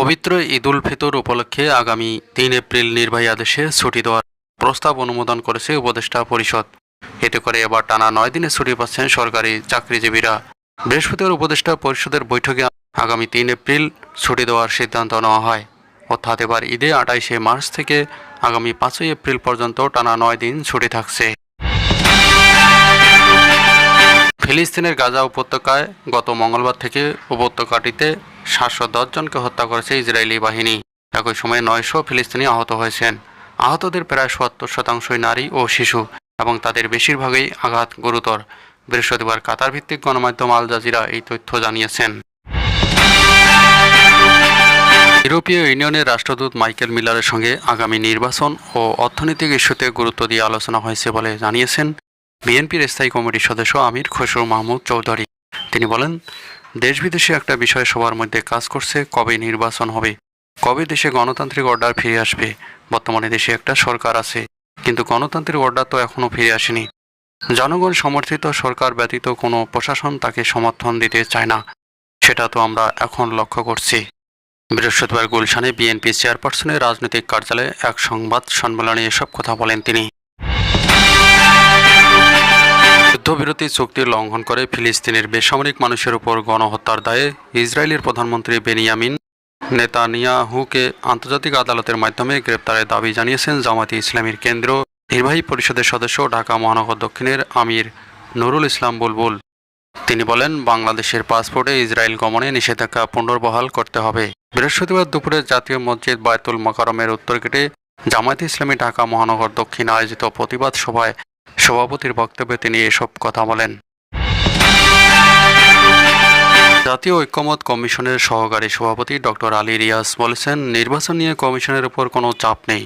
পবিত্র ঈদুল ফিতর উপলক্ষে আগামী তিন এপ্রিল নির্বাহী আদেশে ছুটি দেওয়ার প্রস্তাব অনুমোদন করেছে উপদেষ্টা পরিষদ। এতে করে এবার টানা নয় দিনে ছুটি পাচ্ছেন সরকারি চাকরিজীবীরা। বৃহস্পতিবার উপদেষ্টা পরিষদের বৈঠকে আগামী তিন এপ্রিল ছুটি দেওয়ার সিদ্ধান্ত নেওয়া হয়। অর্থাৎ এবার ঈদে আটাইশে মার্চ থেকে আগামী পাঁচই এপ্রিল পর্যন্ত টানা নয় দিন ছুটি থাকছে। ফিলিস্তিনের গাজা উপত্যকায় গত মঙ্গলবার থেকে উপত্যকাটিতে সাতশো দশ জনকে হত্যা করেছে ইসরায়েলি বাহিনী। একই সময়ে নয়শো ফিলিস্তিনি আহত হয়েছেন। আহতদের প্রায় সত্তর শতাংশই নারী ও শিশু এবং তাদের বেশিরভাগই আঘাত গুরুতর। বৃহস্পতিবার কাতার ভিত্তিক গণমাধ্যম আল জাজিরা এই তথ্য জানিয়েছেন। ইউরোপীয় ইউনিয়নের রাষ্ট্রদূত মাইকেল মিলারের সঙ্গে আগামী নির্বাচন ও অর্থনৈতিক ইস্যুতে গুরুত্ব দিয়ে আলোচনা হয়েছে বলে জানিয়েছেন বিএনপির স্থায়ী কমিটির সদস্য আমির খসরু মাহমুদ চৌধুরী। তিনি বলেন দেশ বিদেশে একটা বিষয় সবার মধ্যে কাজ করছে, কবে নির্বাচন হবে, কবে দেশে গণতান্ত্রিক অর্ডার ফিরে আসবে। বর্তমানে দেশে একটা সরকার আছে, কিন্তু গণতান্ত্রিক অর্ডার তো এখনও ফিরে আসেনি। জনগণ সমর্থিত, সরকার ব্যতীত কোনো প্রশাসন তাকে সমর্থন দিতে চায় না। সেটা তো আমরা এখন লক্ষ্য করছি। বৃহস্পতিবার গুলশানে বিএনপি চেয়ারপারসনের রাজনৈতিক কার্যালয়ে এক সংবাদ সম্মেলনে এসব কথা বলেন তিনি। যুদ্ধবিরতি চুক্তি লঙ্ঘন করে ফিলিস্তিনের বেসামরিক মানুষের উপর গণহত্যার দায়ে ইসরায়েলের প্রধানমন্ত্রী বেনিয়ামিন নেতানিয়াহুকে আন্তর্জাতিক আদালতের মাধ্যমে গ্রেপ্তারের দাবি জানিয়েছেন জামাতি ইসলামীর কেন্দ্র। নির্বাহী পরিষদের সদস্য ঢাকা মহানগর দক্ষিণের আমির নুরুল ইসলাম বুলবুল। তিনি বলেন, বাংলাদেশের পাসপোর্টে ইসরায়েল গমনে নিষেধাজ্ঞা পুনর্বহাল করতে হবে। বৃহস্পতিবার দুপুরে জাতীয় মসজিদ বায়তুল মকারমের উত্তর গেটে জামায়াতে ইসলামী ঢাকা মহানগর দক্ষিণ আয়োজিত প্রতিবাদ সভায় সভাপতির বক্তব্যে তিনি এসব কথা বলেন। জাতীয় ঐক্যমত কমিশনের সহকারী সভাপতি ডক্টর আলী রিয়াজ বলেছেন, নির্বাচন নিয়ে কমিশনের উপর কোনো চাপ নেই।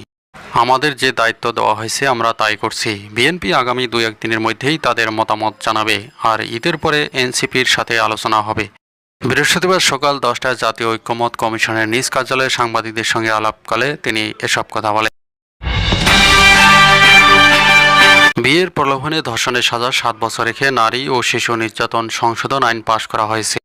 আমাদের যে দায়িত্ব দেওয়া হয়েছে আমরা তাই করছি। বিএনপি আগামী দুই একদিনের মধ্যেই তাদের মতামত জানাবে আর ঈদের পরে এনসিপির সাথে আলোচনা হবে। বৃহস্পতিবার সকাল দশটায় জাতীয় ঐক্যমত কমিশনের নিজ কার্যালয়ে সাংবাদিকদের সঙ্গে আলাপকালে তিনি এসব কথা বলেন। বিয়ের প্রলোভনে ধর্ষণের সাজা সাত বছর রেখে নারী ও শিশু নির্যাতন সংশোধন আইন পাশ করা হয়েছে।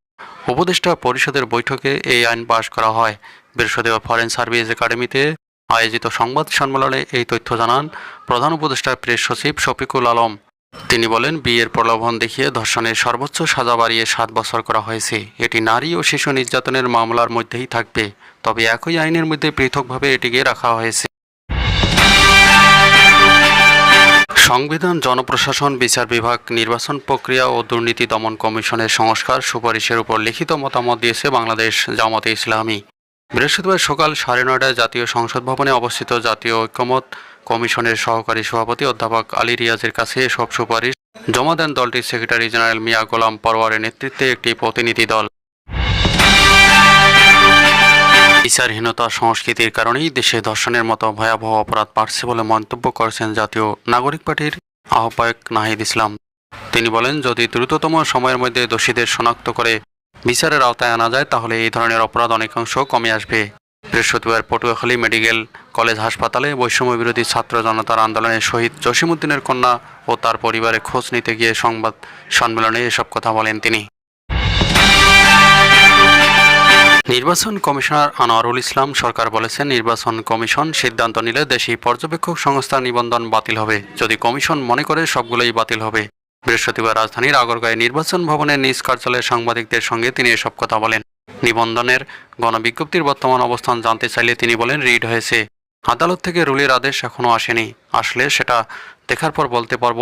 উপদেষ্টা পরিষদের বৈঠকে এই আইন পাশ করা হয়। বৃহস্পতিবার ফরেন সার্ভিস একাডেমিতে আয়োজিত সংবাদ সম্মেলনে এই তথ্য জানান প্রধান উপদেষ্টা প্রেস সচিব শফিকুল আলম। তিনি বলেন, বিয়ের প্রলোভন দেখিয়ে ধর্ষণের সর্বোচ্চ সাজা বাড়িয়ে সাত বছর করা হয়েছে। এটি নারী ও শিশু নির্যাতনের মামলার মধ্যেই থাকবে। তবে একই আইনের মধ্যে পৃথকভাবে এটিকে রাখা হয়েছে। সংবিধান, জনপ্রশাসন, বিচার বিভাগ, নির্বাচন প্রক্রিয়া ও দুর্নীতি দমন কমিশনের সংস্কার সুপারিশের উপর লিখিত মতামত দিয়েছে বাংলাদেশ জামাতে ইসলামী। বৃহস্পতিবার সকাল সাড়ে নয়টায় জাতীয় সংসদ ভবনে অবস্থিত জাতীয় ঐক্যমত কমিশনের সহকারী সভাপতি অধ্যাপক আলী রিয়াজের কাছে এসব সুপারিশ জমা দেন দলটির সেক্রেটারি জেনারেল মিয়া গোলাম পরওয়ারের নেতৃত্বে একটি প্রতিনিধি দল। বিচারহীনতা সংস্কৃতির কারণেই দেশে ধর্ষণের মতো ভয়াবহ অপরাধ বাড়ছে বলে মন্তব্য করেছেন জাতীয় নাগরিক পার্টির আহ্বায়ক নাহিদ ইসলাম। তিনি বলেন, যদি দ্রুততম সময়ের মধ্যে দোষীদের শনাক্ত করে বিচারের আওতায় আনা যায়, তাহলে এই ধরনের অপরাধ অনেকাংশ কমে আসবে। বৃহস্পতিবার পটুয়াখালী মেডিকেল কলেজ হাসপাতালে বৈষম্য বিরোধী ছাত্র জনতার আন্দোলনে শহীদ জসিমুদ্দিনের কন্যা ও তার পরিবারের খোঁজ নিতে গিয়ে সংবাদ সম্মেলনে এসব কথা বলেন তিনি। নির্বাচন কমিশনার আনোয়ারুল ইসলাম সরকার বলেছেন, নির্বাচন কমিশন সিদ্ধান্ত নিলে দেশি পর্যবেক্ষক সংস্থার নিবন্ধন বাতিল হবে। যদি কমিশন মনে করে, সবগুলোই বাতিল হবে। বৃহস্পতিবার রাজধানীর আগরগাঁয়ে নির্বাচন ভবনের নিজ কার্যালয়ে সাংবাদিকদের সঙ্গে তিনি এসব কথা বলেন। নিবন্ধনের গণবিজ্ঞপ্তির বর্তমান অবস্থান জানতে চাইলে তিনি বলেন রিড হয়েছে। আদালত থেকে রুলের আদেশ এখনও আসেনি। আসলে সেটা দেখার পর বলতে পারব।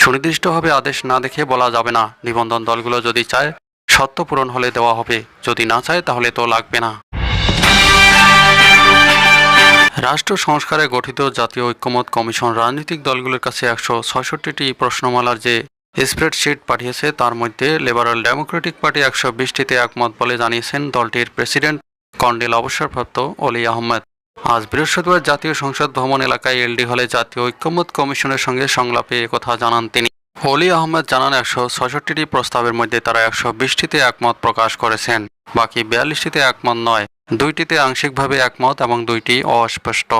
সুনির্দিষ্টভাবে আদেশ না দেখে বলা যাবে না। নিবন্ধন দলগুলো যদি চায় সত্য পূরণ হলে দেওয়া হবে। যদি না চায়, তাহলে তো লাগবে না। রাষ্ট্র সংস্কারে গঠিত জাতীয় ঐক্যমত কমিশন রাজনৈতিক দলগুলোর কাছে একশো ছয়ষট্টিটি প্রশ্নমালার যে স্প্রেডশিট পাঠিয়েছে, তার মধ্যে লিবারাল ডেমোক্রেটিক পার্টি একশো বিশটিতে একমত বলে জানিয়েছেন দলটির প্রেসিডেন্ট কর্নেল অবসরপ্রাপ্ত অলি আহমেদ। আজ বৃহস্পতিবার জাতীয় সংসদ ভবন এলাকায় এলডি হলে জাতীয় ঐক্যমত কমিশনের সঙ্গে সংলাপে একথা জানান তিনি। অলি আহমেদ জানান একশো ছষট্টিটি প্রস্তাবের মধ্যে তারা একশো বিশটিতে একমত প্রকাশ করেছেন। বাকি বিয়াল্লিশটিতে একমত নয়। দুইটিতে আংশিকভাবে একমত এবং দুইটি অস্পষ্ট।